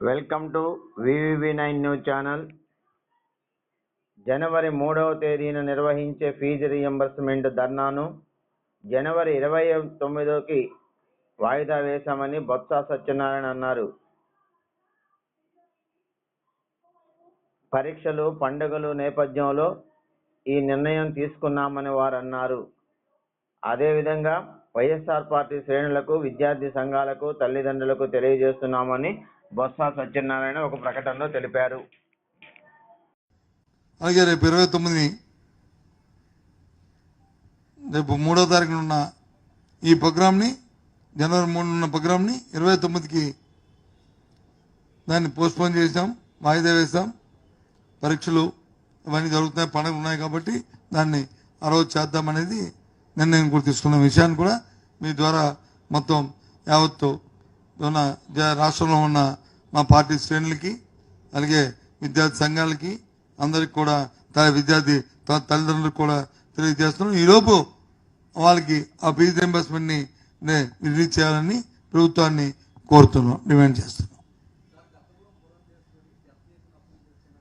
Welcome to VVV nine news channel. జనవరి మూడవ తేదీన నిర్వహించే ఫీజు రియంబర్స్మెంట్ ధర్నాను జనవరి ఇరవై తొమ్మిదికి వాయిదా వేశామని బొత్స సత్యనారాయణ అన్నారు. పరీక్షలు పండుగలు నేపథ్యంలో ఈ నిర్ణయం తీసుకున్నామని వారు అన్నారు. అదేవిధంగా వైఎస్ఆర్ పార్టీ శ్రేణులకు విద్యార్థి సంఘాలకు తల్లిదండ్రులకు తెలియజేస్తున్నామని బొత్స సత్యనారాయణ ఒక ప్రకటనలో తెలిపారు. అలాగే రేపు ఇరవై తొమ్మిది రేపు మూడో తారీఖున ఉన్న ఈ ప్రోగ్రామ్ని జనవరి మూడు ఉన్న ప్రోగ్రామ్ని ఇరవై తొమ్మిదికి దాన్ని పోస్ట్పోన్ చేసాం వాయిదా వేసాం పరీక్షలు ఇవన్నీ జరుగుతున్నాయి పండుగలు ఉన్నాయి కాబట్టి దాన్ని ఆ రోజు చేద్దామనేది నిర్ణయం కూడా తీసుకున్న. విషయాన్ని కూడా మీ ద్వారా మొత్తం యావత్తు ఉన్న జ- రాష్ట్రంలో ఉన్న మా పార్టీ శ్రేణులకి అలాగే విద్యార్థి సంఘాలకి అందరికి కూడా త- విద్యార్థి త- తల్లిదండ్రులకు కూడా తెలియజేస్తున్నాం. ఈలోపు వాళ్ళకి ఆ ఫీజు రింబర్స్మెంట్ని రిలీజ్ చేయాలని ప్రభుత్వాన్ని కోరుతున్నాం డిమాండ్ చేస్తున్నాం.